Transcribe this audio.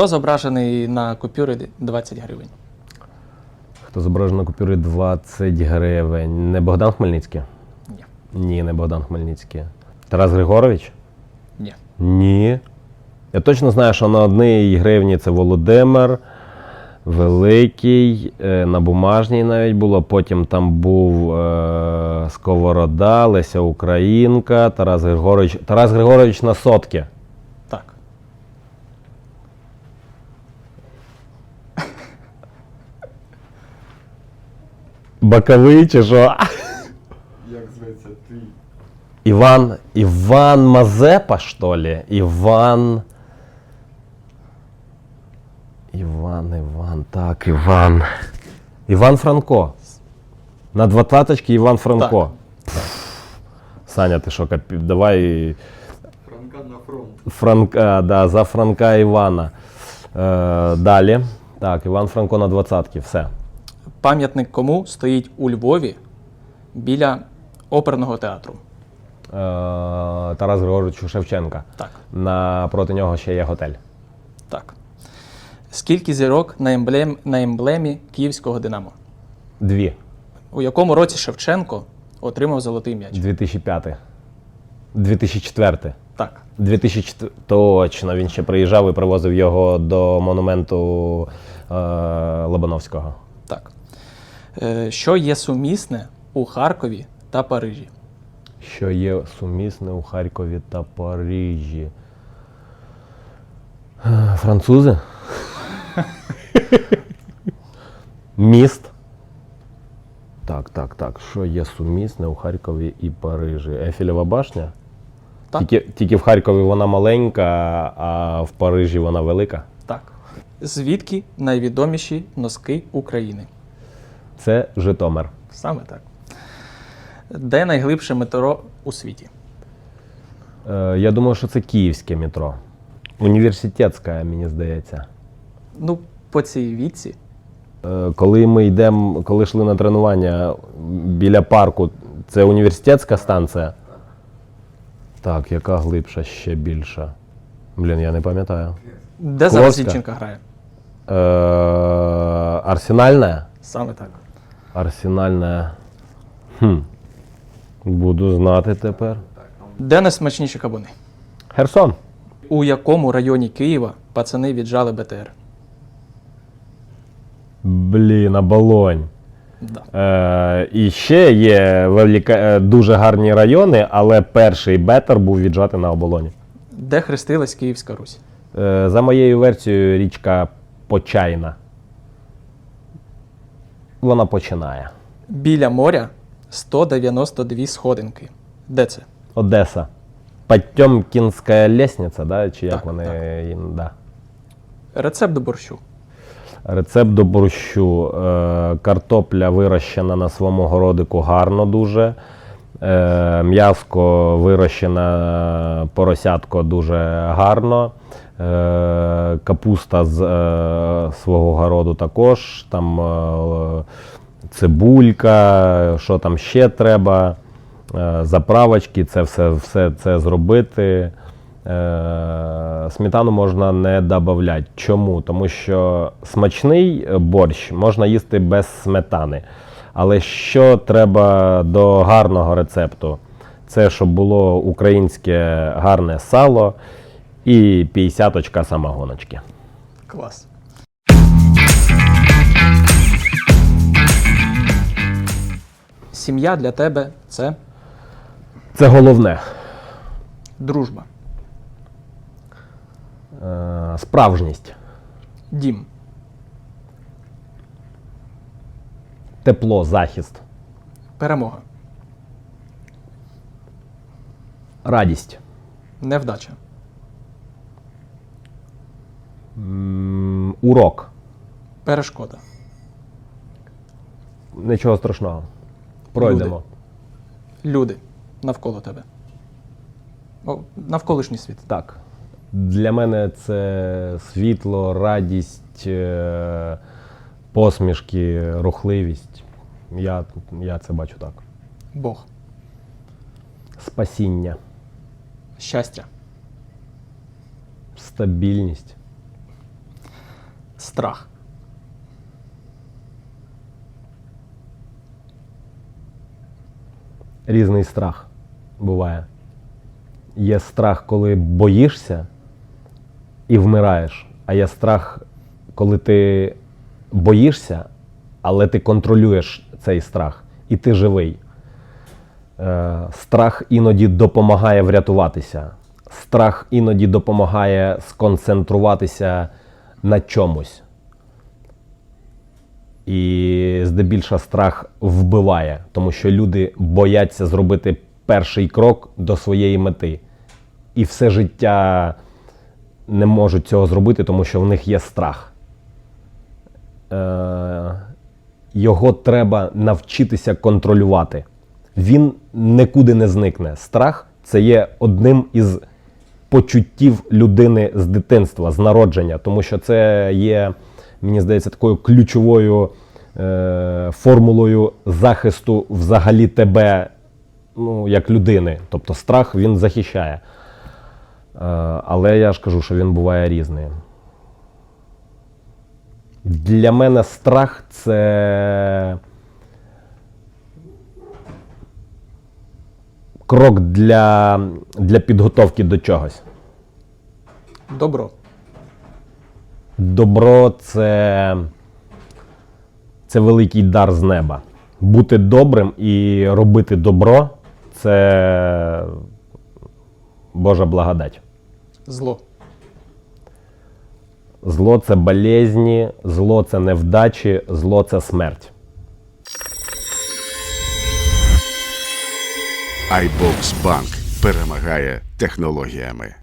Хто зображений на купюрі 20 гривень? Хто зображений на купюрі 20 гривень? Не Богдан Хмельницький? Ні. Ні, не Богдан Хмельницький. Тарас Григорович? Ні. Ні. Я точно знаю, що на одній гривні це Володимир, Великий, е, на бумажній навіть було. Потім там був е, Сковорода, Леся Українка, Тарас Григорович. Тарас Григорович на сотки. Боковий чи що? Як зветься твій? Іван. Іван Мазепа, що ли? Іван. Іван, Іван, так, Іван. Іван Франко. На двадцяточки Іван Франко. Пф. Саня, ти що, капі... давай Франка на фронт. Франка, да, за Франка Івана. Е, далі. Так, Іван Франко на двадцятки, все. Пам'ятник кому стоїть у Львові біля оперного театру? Е, Тарас Григоровичу Шевченка. Так. Напроти нього ще є готель. Так. Скільки зірок на, емблем, на емблемі Київського Динамо? Дві. У якому році Шевченко отримав золотий м'яч? 2005. 2004. Так. 2004. Точно, він ще приїжджав і привозив його до монументу е, Лобановського. Так. Е, що є сумісне у Харкові та Парижі? Що є сумісне у Харкові та Парижі. Французи? Міст. Так, так, так. Що є сумісне у Харкові і Парижі? Ефілєва башня? Так. Тільки, тільки в Харкові вона маленька, а в Парижі вона велика. Звідки найвідоміші носки України? Це Житомир. Саме так. Де найглибше метро у світі? Е, я думаю, що це київське метро. Університетське, мені здається. Ну, по цій віці. Е, коли ми йдемо, коли йшли на тренування біля парку, це університетська станція. Так, яка глибша ще більша? Блін, я не пам'ятаю. Де зараз. Зінченка грає? Е, арсенальна? Саме так. Арсенальна. Хм. Буду знати тепер. Де найсмачніші кабуни? Херсон. У якому районі Києва пацани віджали БТР? Блін, оболонь. Да. Е, і ще є велика, е, дуже гарні райони, але перший бетер був віджати на оболоні. Де хрестилась Київська Русь? Е, за моєю версією, річка Почайна. Вона починає. Біля моря 192 сходинки. Де це? Одеса. Потьомкінська лестниця, да? чи як Так, вони. їм- Да. Рецепт до борщу. Рецепт до борщу. Е, картопля вирощена на своєму городику гарно дуже. Е, м'яско вирощене поросятко дуже гарно. Е, капуста з е, свого городу також. Там цибулька, що там ще треба. Заправочки, це все, все це зробити. Сметану можна не додавати. Чому? Тому що смачний борщ можна їсти без сметани. Але що треба до гарного рецепту? Це щоб було українське гарне сало і 50 самогоночки. Клас. Сім'я для тебе це Це головне. дружба, Е, Справжність, дім, тепло, захист, перемога, радість, невдача, м, урок. перешкода, Нічого страшного. Пройдемо. люди навколо тебе. О, навколишній світ. Так. Для мене це світло, радість, е, посмішки, рухливість. Я, я це бачу так. Бог, Спасіння, щастя, стабільність, страх? Різний страх буває. Є страх, коли боїшся і вмираєш, а є страх, коли ти боїшся, але ти контролюєш цей страх, і ти живий. Е, страх іноді допомагає врятуватися. Страх іноді допомагає сконцентруватися на чомусь. І здебільша страх вбиває, тому що люди бояться зробити перший крок до своєї мети. І все життя не можуть цього зробити, тому що в них є страх. Е, його треба навчитися контролювати. Він нікуди не зникне. Страх це є одним із почуттів людини з дитинства, з народження, тому що це є, мені здається, такою ключовою е, формулою захисту взагалі тебе, ну, як людини. Тобто страх він захищає. Е, але я ж кажу, що він буває різний. Для мене страх це крок для, для підготовки до чогось. Добро. Добро це, це великий дар з неба. Бути добрим і робити добро це Божа благодать. Зло. Зло це болезні, зло це невдачі, зло це смерть. iBox Bank перемагає технологіями.